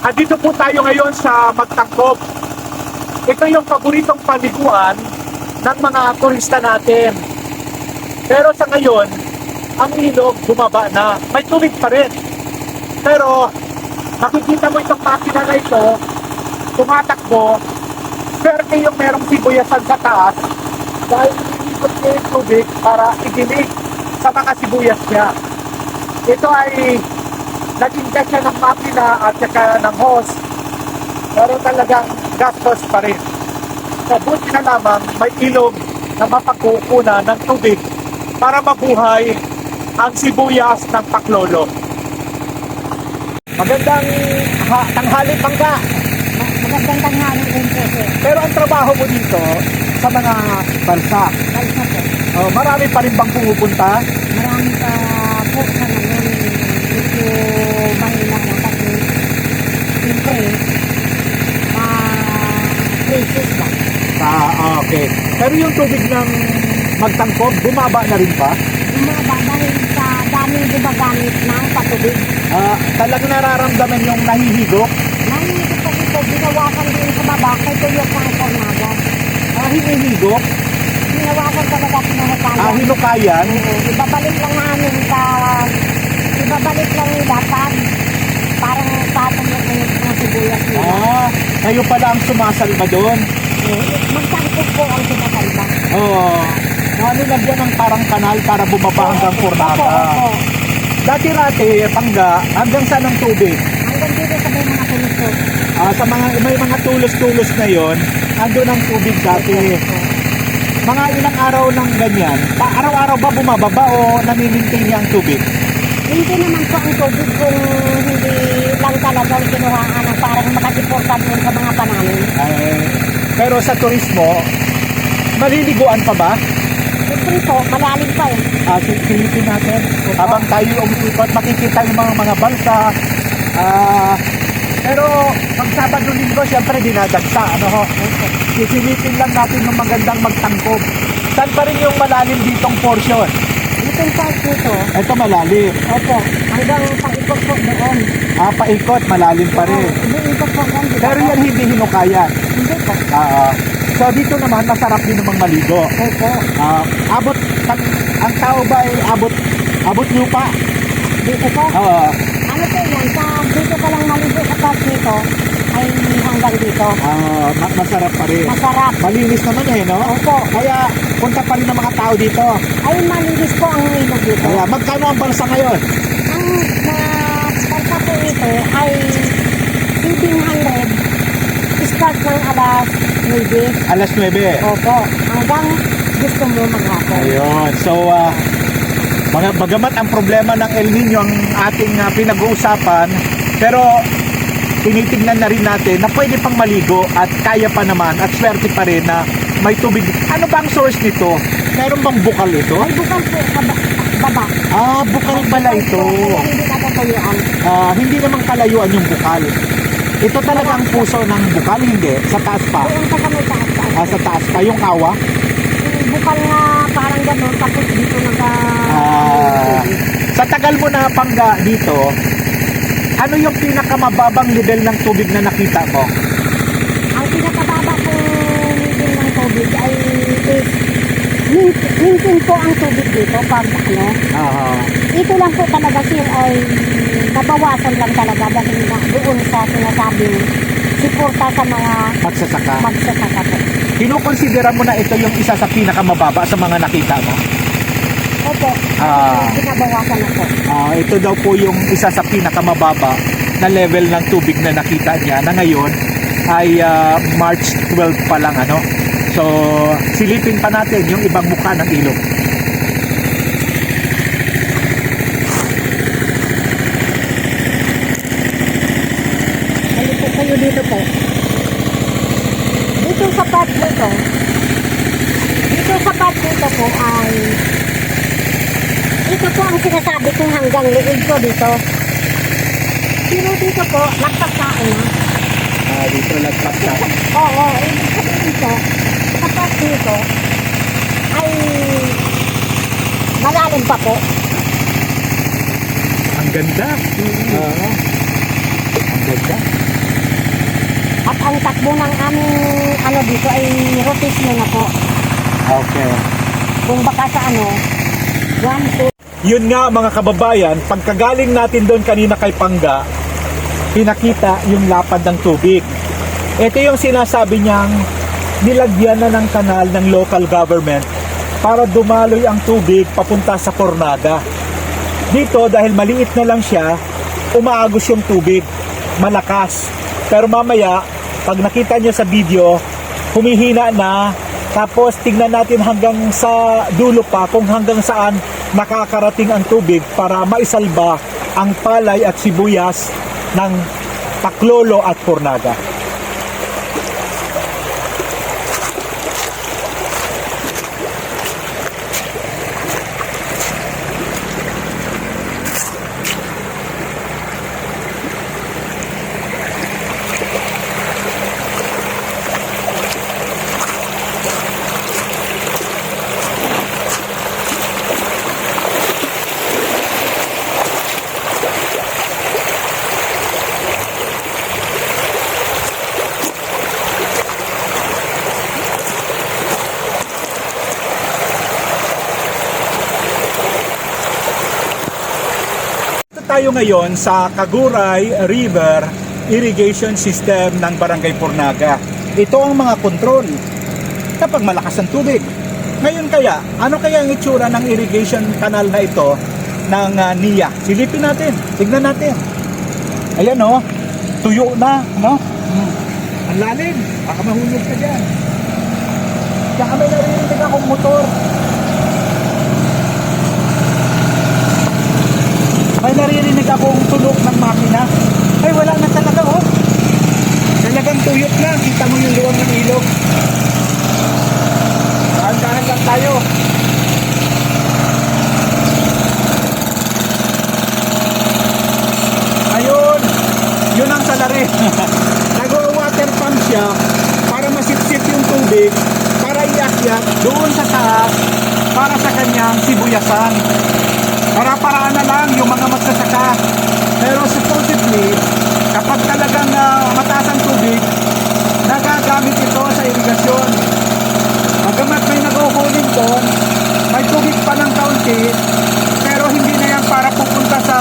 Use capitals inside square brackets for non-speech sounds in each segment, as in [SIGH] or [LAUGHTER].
Andito po tayo ngayon sa Magtangkob. Ito yung paboritong paliguan ng mga turista natin. Pero sa ngayon, ang ilog bumaba na. May tubig pa rin. Pero makikita mo itong makina na ito, tumatakbo, swerte yung merong sibuyasan sa taas dahil inikot niya yung tubig para igilig sa mga sibuyas niya. Ito ay naging siya ng makina at saka ng hose. Pero talagang gastos pa rin. Mabuti na lamang may ilog na mapagkukuna ng tubig para mabuhay ang sibuyas ng paklolo. Magandang ha, tanghali pangga. Magandang tanghali din po sir. Pero ang trabaho mo dito sa mga bansa, Balsa po. oh, marami pa rin bang pumupunta? Marami pa po sa ngayon. Medyo mahina na kasi siyempre ma-crisis ba? Ah, okay. Pero yung tubig ng magtangkob, bumaba na rin ba? Bumaba dahil sa daming gumagamit ng patubig. Ah, talagang nararamdaman yung nahihigop? Nangingit kasi po, ginawasan din sa baba kay Tuyok ng Tornado. Ah, hinihigop? Ginawasan talaga pinahukaya. Ah, hinukayan? Oo, ibabalik lang namin sa ibabalik lang nila pag parang patong na kayo ng sibuyas nila. Ah, kayo pala ang sumasalba doon. Eh, Magtangkot po ang sinasalba. Oo. Oh, nilagyan ng parang kanal para bumaba hanggang Opo, Pornata. opo. Dati-rati, pangga, hanggang saan ang tubig? Hanggang dito sa may mga tulusok. Ah, sa mga may mga tulos-tulos na yon, andun ang tubig dati. Mga ilang araw ng ganyan, araw-araw ba bumababa o namimintain niya ang tubig? Hindi naman po ang tubig kung hindi lang talaga ang kinuhaan ng parang makasiporta doon sa mga pananim. Ay, pero sa turismo, maliliguan pa ba? Siyempre po, malalim pa eh. Ah, si- silipin natin. Habang tayo umiikot, makikita yung mga mga balsa. Ah, pero pag Sabado Linggo, syempre dinadagsa. Ano ho? Sisilipin lang natin yung magandang magtangkob. Saan pa rin yung malalim ditong portion? Itong part dito, Ito malalim. opo, hanggang paikot po doon. Ah, paikot, malalim pa rin. Umiikot po yan, di ba Pero po? yan hindi hinukayan. Hindi po. Ah, so dito naman, masarap din namang maligo. Opo. Ah, abot, ang, ang tao ba ay abot, abot lupa? Dito po. Oo. Ano po yan, sa dito ka lang maligo sa part dito, ay hanggang dito. Ah, ma- masarap pa rin. Masarap. Malinis naman eh, no? Opo. Kaya punta pa rin ng mga tao dito. Ay malinis po ang ilog dito. Kaya magkano ang balsa ngayon? Ang na po ito ay 700 start ng alas 9. Alas 9. Opo. Hanggang gusto mo maghapon. Ayun. So, ah, mga, bagamat ang problema ng El Nino ang ating ah, pinag-uusapan, pero tinitingnan na rin natin na pwede pang maligo at kaya pa naman at swerte pa rin na may tubig. Ano ba ang source nito? Meron bang bukal ito? Ay bukal po baba. Ah, bukal pala ito. Hindi natatayuan. Ah, hindi naman kalayuan yung bukal. Ito talaga ang puso ng bukal, hindi? Sa taas pa? Doon pa sa may taas taas. Ah, sa taas pa, yung kawa? Yung Bukal nga parang gano'n, tapos dito nagka... Ah, sa tagal mo na pangga dito, ano yung pinakamababang level ng tubig na nakita mo? Ang pinakababa po din ng tubig ay is min- minsan po ang tubig dito pag ano. Ah, Ito lang po talaga sir ay nabawasan lang talaga dahil na doon sa sinasabing suporta sa mga magsasaka. magsasaka po. Kinukonsidera mo na ito yung isa sa pinakamababa sa mga nakita mo? Opo, Ah. binabawasan na po. Ah, ito daw po yung isa sa pinakamababa na level ng tubig na nakita niya na ngayon ay ah, March 12 pa lang ano. So, silipin pa natin yung ibang mukha ng ilog. Halito kayo dito po. Dito sa part dito, dito sa part dito po ay po ang sinasabi kong hanggang liig ko dito. Pero dito po, nagpagkain na. Ah, dito lagpas na. Oo, ibig sabihin ko, sa part dito ay malalim pa po. Ang ganda. Oo. ang ganda. takbo ng aming ano dito ay rotation na po. Okay. Kung baka sa ano, one, two, Yun nga mga kababayan, pagkagaling natin doon kanina kay Pangga, pinakita yung lapad ng tubig. Ito yung sinasabi niyang nilagyan na ng kanal ng local government para dumaloy ang tubig papunta sa Cornaga. Dito dahil maliit na lang siya, umaagos yung tubig, malakas. Pero mamaya, pag nakita niyo sa video, humihina na, tapos tingnan natin hanggang sa dulo pa kung hanggang saan nakakarating ang tubig para maisalba ang palay at sibuyas ng Taklolo at Cornaga. Ito tayo ngayon sa Kaguray River Irrigation System ng Barangay Pornaga. Ito ang mga control kapag malakas ang tubig. Ngayon kaya, ano kaya ang itsura ng irrigation canal na ito ng ah, NIA? Silipin natin, tignan natin. Ayan o, tuyo na, no? Hmm. Ang lalim, baka mahulog ka dyan. Saka may naririnig akong motor. May naririnig akong tunog ng makina. Ay, wala na talaga, oh. Talagang tuyot na. Kita mo yung luwang ng ilog. Dahan-dahan lang tayo. Ayun. Yun ang salari. [LAUGHS] Nag-water pump siya para masipsip yung tubig para iakyat doon sa taas para sa kanyang sibuyasan. Para-paraan na lang yung mga magsasaka. Pero supposedly, kapag talagang ah, mataas ang tubig, nagagamit ito sa irigasyon. Magamat may nag-uuling doon, may tubig pa ng kaunti, pero hindi na yan para pupunta sa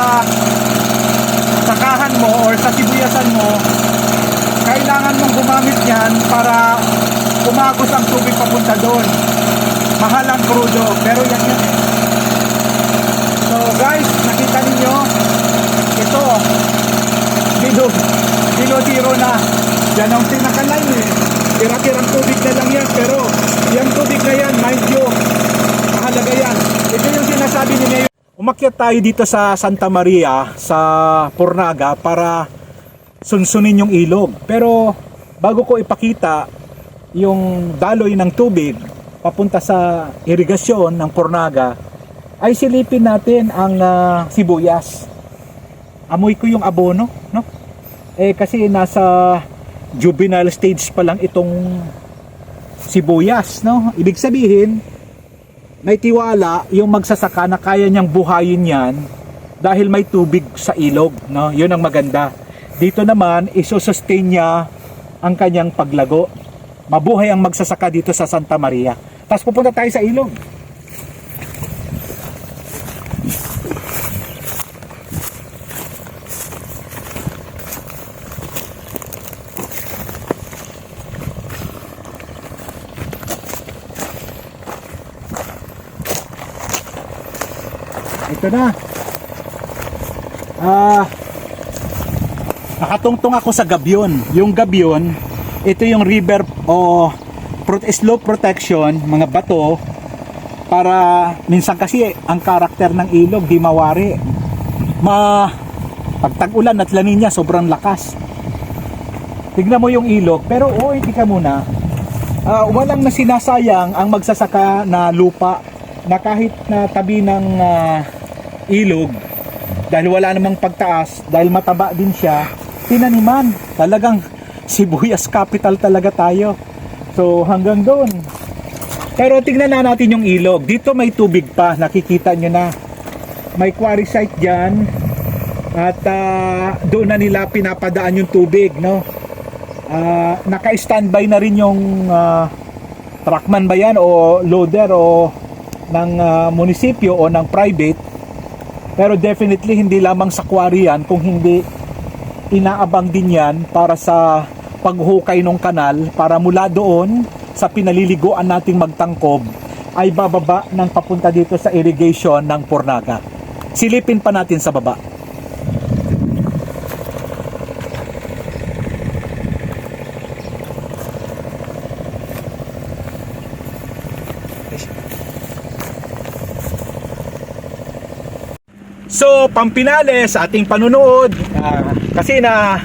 sakahan mo or sa sibuyasan mo. Kailangan mong gumamit yan para umagos ang tubig papunta doon. Mahal ang krudo, pero yan eh. So guys, nakita ninyo, ito, bilo, bilo zero na. Yan ang pinaka-line eh. Tira-tirang tubig na lang yan, pero yung tubig na yan, mind you, mahalaga yan. Ito yung sinasabi ni Mayor. Umakyat tayo dito sa Santa Maria, sa Pornaga, para sunsunin yung ilog. Pero bago ko ipakita yung daloy ng tubig papunta sa irigasyon ng Pornaga, ay silipin natin ang ah, sibuyas. Amoy ko yung abono, no? Eh kasi nasa juvenile stage pa lang itong sibuyas, no? Ibig sabihin, may tiwala yung magsasaka na kaya niyang buhayin yan dahil may tubig sa ilog, no? Yun ang maganda. Dito naman, isosustain niya ang kanyang paglago. Mabuhay ang magsasaka dito sa Santa Maria. Tapos pupunta tayo sa ilog. Ito na. Ah, nakatungtong ako sa Gabion. Yung Gabion, ito yung river o pro- slope protection, mga bato para minsan kasi ang karakter ng ilog di mawari. Ma pag tag-ulan at laninya sobrang lakas. Tignan mo yung ilog, pero oh, hindi ka muna. Ah, walang na sinasayang ang magsasaka na lupa na kahit na tabi ng ah, ilog. Dahil wala namang pagtaas dahil mataba din siya tinaniman. Talagang sibuyas capital talaga tayo. So hanggang doon. Pero tignan na natin yung ilog. Dito may tubig pa. Nakikita nyo na. May quarry site dyan. At ah, doon na nila pinapadaan yung tubig no? Ah, naka-standby na rin yung ah, truckman ba yan o loader o ng ah, munisipyo o ng private. Pero definitely hindi lamang sa quarry yan kung hindi inaabang din yan para sa paghukay ng kanal para mula doon sa pinaliliguan nating magtangkob ay bababa ng papunta dito sa irrigation ng Pornaga. Silipin pa natin sa baba. So, pampinale sa ating panunood. ah, kasi na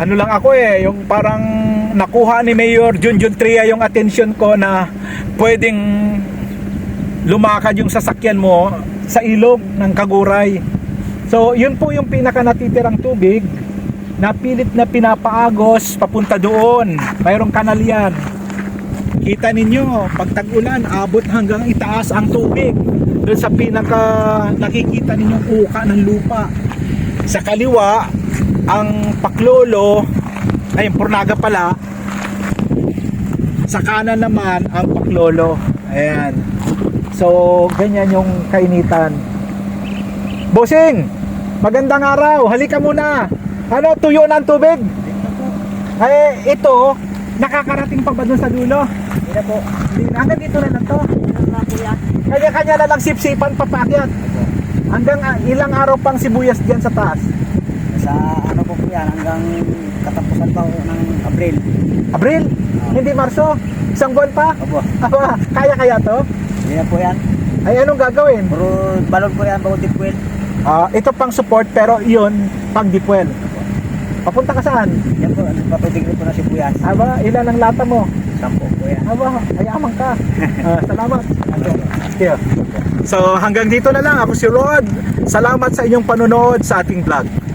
ano lang ako eh, yung parang nakuha ni Mayor Junjun Tria yung attention ko na pwedeng lumakad yung sasakyan mo sa ilog ng Kaguray. So, yun po yung pinaka natitirang tubig na pilit na pinapaagos papunta doon. Mayroong kanal yan. Kita ninyo, pag tag-ulan, abot hanggang itaas ang tubig. Doon sa pinaka nakikita ninyong uka ng lupa. Sa kaliwa, ang paklolo, ay purnaga pala. Sa kanan naman, ang paklolo. Ayan. So, ganyan yung kainitan. Bossing, magandang araw. Halika muna. Ano, tuyo ang tubig? Ay, ito, nakakarating pa ba dun sa dulo? Hindi na po. Hindi na. Hanggang dito na lang to. Kanya-kanya na lang sipsipan papakyat. Hanggang ah, ilang araw pang sibuyas diyan sa taas. Sa ano po po yan hanggang katapusan pa po ng Abril. Abril? Hindi Marso? Isang buwan pa? Opo. [LAUGHS] Aba, kaya kaya to? Hindi na po yan. Ay anong gagawin? Puro balon po yan, bawat tipwil. Ah, ito pang support pero iyon pang dipwel. Papunta ka saan? Yan po, ko po na sibuyas. Aba, ilan ang lata mo? Sampo po yan. Aba, ayaman ka. [LAUGHS] Ah, salamat. Here. So hanggang dito na lang ako si Rod. Salamat sa inyong panonood sa ating vlog.